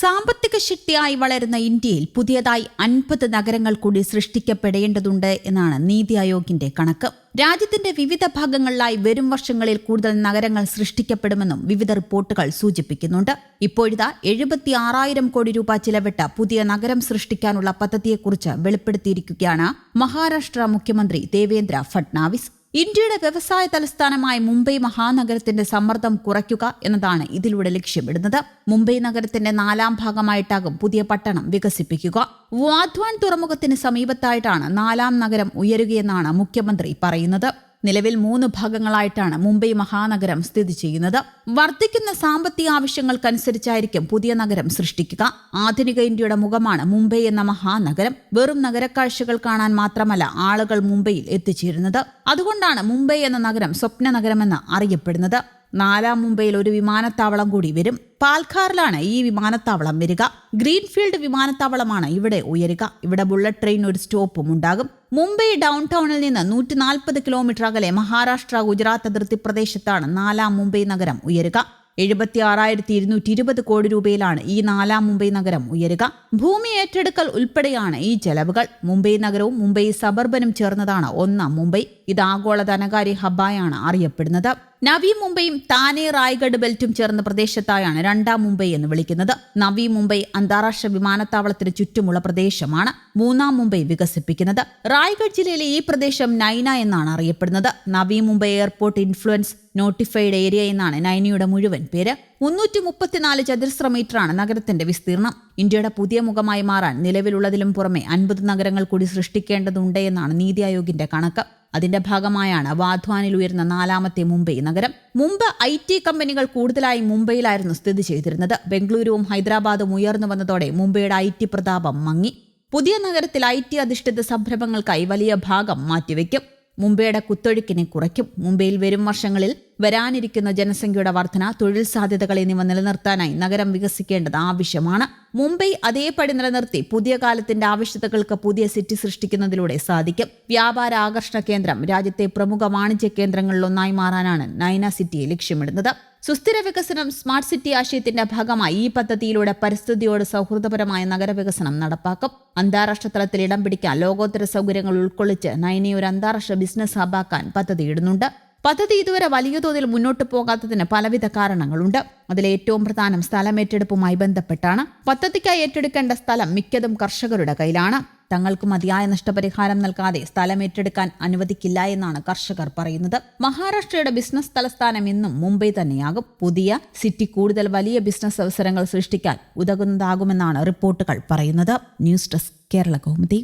സാമ്പത്തിക ശക്തിയായി വളരുന്ന ഇന്ത്യയിൽ പുതിയതായി അൻപത് നഗരങ്ങൾ കൂടി സൃഷ്ടിക്കപ്പെടേണ്ടതുണ്ട് എന്നാണ് നീതി ആയോഗിന്റെ കണക്ക്. രാജ്യത്തിന്റെ വിവിധ ഭാഗങ്ങളിലായി വരും വർഷങ്ങളിൽ കൂടുതൽ നഗരങ്ങൾ സൃഷ്ടിക്കപ്പെടുമെന്നും വിവിധ റിപ്പോർട്ടുകൾ സൂചിപ്പിക്കുന്നുണ്ട്. ഇപ്പോഴിതാ എഴുപത്തി ആറായിരം കോടി രൂപ ചിലവിട്ട പുതിയ നഗരം സൃഷ്ടിക്കാനുള്ള പദ്ധതിയെക്കുറിച്ച് വെളിപ്പെടുത്തിയിരിക്കുകയാണ് മഹാരാഷ്ട്ര മുഖ്യമന്ത്രി ദേവേന്ദ്ര ഫട്നാവിസ് ഇന്ത്യയുടെ വ്യവസായ തലസ്ഥാനമായ മുംബൈ മഹാനഗരത്തിന്റെ സമ്മർദ്ദം കുറയ്ക്കുക എന്നതാണ് ഇതിലൂടെ ലക്ഷ്യമിടുന്നത്. മുംബൈ നഗരത്തിന്റെ നാലാം ഭാഗമായിട്ടാകും പുതിയ പട്ടണം വികസിപ്പിക്കുക. വാധ്വാൻ തുറമുഖത്തിന് സമീപത്തായിട്ടാണ് നാലാം നഗരം ഉയരുകയെന്നാണ് മുഖ്യമന്ത്രി പറയുന്നത്. നിലവിൽ മൂന്ന് ഭാഗങ്ങളായിട്ടാണ് മുംബൈ മഹാനഗരം സ്ഥിതി ചെയ്യുന്നത്. വർദ്ധിക്കുന്ന സാമ്പത്തിക ആവശ്യങ്ങൾക്കനുസരിച്ചായിരിക്കും പുതിയ നഗരം സൃഷ്ടിക്കുക. ആധുനിക ഇന്ത്യയുടെ മുഖമാണ് മുംബൈ എന്ന മഹാനഗരം. വെറും നഗരക്കാഴ്ചകൾ കാണാൻ മാത്രമല്ല ആളുകൾ മുംബൈയിൽ എത്തിച്ചേരുന്നത്. അതുകൊണ്ടാണ് മുംബൈ എന്ന നഗരം സ്വപ്ന നഗരമെന്ന് അറിയപ്പെടുന്നത്. നാലാം മുംബൈയിൽ ഒരു വിമാനത്താവളം കൂടി വരും. പാൽഖാറിലാണ് ഈ വിമാനത്താവളം വരിക. ഗ്രീൻഫീൽഡ് വിമാനത്താവളമാണ് ഇവിടെ ഉയരുക. ഇവിടെ ബുള്ളറ്റ് ട്രെയിൻ ഒരു സ്റ്റോപ്പും ഉണ്ടാകും. മുംബൈ ഡൗൺ ടൗണിൽ നിന്ന് നൂറ്റി നാൽപ്പത് കിലോമീറ്റർ അകലെ മഹാരാഷ്ട്ര ഗുജറാത്ത് അതിർത്തി പ്രദേശത്താണ് നാലാം മുംബൈ നഗരം ഉയരുക. എഴുപത്തി ആറായിരത്തി ഇരുന്നൂറ്റി ഇരുപത് കോടി രൂപയിലാണ് ഈ നാലാം മുംബൈ നഗരം ഉയരുക. ഭൂമി ഏറ്റെടുക്കൽ ഉൾപ്പെടെയാണ് ഈ ചെലവുകൾ. മുംബൈ നഗരവും മുംബൈ സബർബനും ചേർന്നതാണ് ഒന്നാം മുംബൈ. ഇത് ആഗോള ധനകാര്യ ഹബ്ബായാണ് അറിയപ്പെടുന്നത്. നവി മുംബൈയും താനെ റായ്ഗഡ് ബെൽറ്റും ചേർന്ന പ്രദേശത്തായാണ് രണ്ടാം മുംബൈ എന്ന് വിളിക്കുന്നത്. നവി മുംബൈ അന്താരാഷ്ട്ര വിമാനത്താവളത്തിന് ചുറ്റുമുള്ള പ്രദേശമാണ് മൂന്നാം മുംബൈ വികസിപ്പിക്കുന്നത്. റായ്ഗഡ് ജില്ലയിലെ ഈ പ്രദേശം നൈന എന്നാണ് അറിയപ്പെടുന്നത്. Navi Mumbai airport influence notified area എന്നാണ് നൈനയുടെ മുഴുവൻ പേര്. മുന്നൂറ്റി മുപ്പത്തിനാല് ചതുരശ്ര മീറ്ററാണ് നഗരത്തിന്റെ വിസ്തീർണം. ഇന്ത്യയുടെ പുതിയ മുഖമായി മാറാൻ നിലവിലുള്ളതിലും പുറമെ അൻപത് നഗരങ്ങൾ കൂടി സൃഷ്ടിക്കേണ്ടതുണ്ട് എന്നാണ് നീതി ആയോഗിന്റെ കണക്ക്. അതിന്റെ ഭാഗമായാണ് വാധ്വാനിൽ ഉയർന്ന നാലാമത്തെ മുംബൈ നഗരം. മുമ്പ് ഐ ടി കമ്പനികൾ കൂടുതലായി മുംബൈയിലായിരുന്നു സ്ഥിതി ചെയ്തിരുന്നത്. ബംഗളൂരുവും ഹൈദരാബാദും ഉയർന്നു വന്നതോടെ മുംബൈയുടെ ഐ ടി പ്രതാപം മങ്ങി. പുതിയ നഗരത്തിൽ ഐ ടി അധിഷ്ഠിത സംരംഭങ്ങൾക്കായി വലിയ ഭാഗം മാറ്റിവെക്കും. മുംബൈയുടെ കുത്തൊഴുക്കിനെ കുറയ്ക്കും. മുംബൈയിൽ വരും വർഷങ്ങളിൽ വരാനിരിക്കുന്ന ജനസംഖ്യയുടെ വർധന തൊഴിൽ സാധ്യതകൾ എന്നിവ നിലനിർത്താനായി നഗരം വികസിക്കേണ്ടത് ആവശ്യമാണ്. മുംബൈ അതേപടി നിലനിർത്തി പുതിയ കാലത്തിന്റെ ആവശ്യകതകൾക്ക് പുതിയ സിറ്റി സൃഷ്ടിക്കുന്നതിലൂടെ സാധിക്കും. വ്യാപാര ആകർഷണ കേന്ദ്രം രാജ്യത്തെ പ്രമുഖ വാണിജ്യ കേന്ദ്രങ്ങളിലൊന്നായി മാറാനാണ് നൈന സിറ്റി ലക്ഷ്യമിടുന്നത്. സുസ്ഥിര വികസനം സ്മാർട്ട് സിറ്റി ആശയത്തിന്റെ ഭാഗമായി ഈ പദ്ധതിയിലൂടെ പരിസ്ഥിതിയോട് സൗഹൃദപരമായ നഗരവികസനം നടപ്പാക്കും. അന്താരാഷ്ട്ര തലത്തിൽ ഇടം പിടിക്കാൻ ലോകോത്തര സൗകര്യങ്ങൾ ഉൾക്കൊള്ളിച്ച് നയനെ ഒരു അന്താരാഷ്ട്ര ബിസിനസ് ഹബാക്കാൻ പദ്ധതിയിടുന്നുണ്ട് പദ്ധതി ഇതുവരെ വലിയ തോതിൽ മുന്നോട്ട് പോകാത്തതിന് പലവിധ കാരണങ്ങളുണ്ട്. അതിലേറ്റവും പ്രധാനം സ്ഥലമേറ്റെടുപ്പുമായി ബന്ധപ്പെട്ടാണ്. പദ്ധതിക്കായി ഏറ്റെടുക്കേണ്ട സ്ഥലം മിക്കതും കർഷകരുടെ കയ്യിലാണ്. തങ്ങൾക്ക് മതിയായ നഷ്ടപരിഹാരം നൽകാതെ സ്ഥലം ഏറ്റെടുക്കാൻ അനുവദിക്കില്ല എന്നാണ് കർഷകർ പറയുന്നത്. മഹാരാഷ്ട്രയുടെ ബിസിനസ് തലസ്ഥാനം ഇന്നും മുംബൈ തന്നെയാകും. പുതിയ സിറ്റി കൂടുതൽ വലിയ ബിസിനസ് അവസരങ്ങൾ സൃഷ്ടിക്കാൻ ഉതകുന്നതാകുമെന്നാണ് റിപ്പോർട്ടുകൾ പറയുന്നത്. News desk Kerala Kaumudi.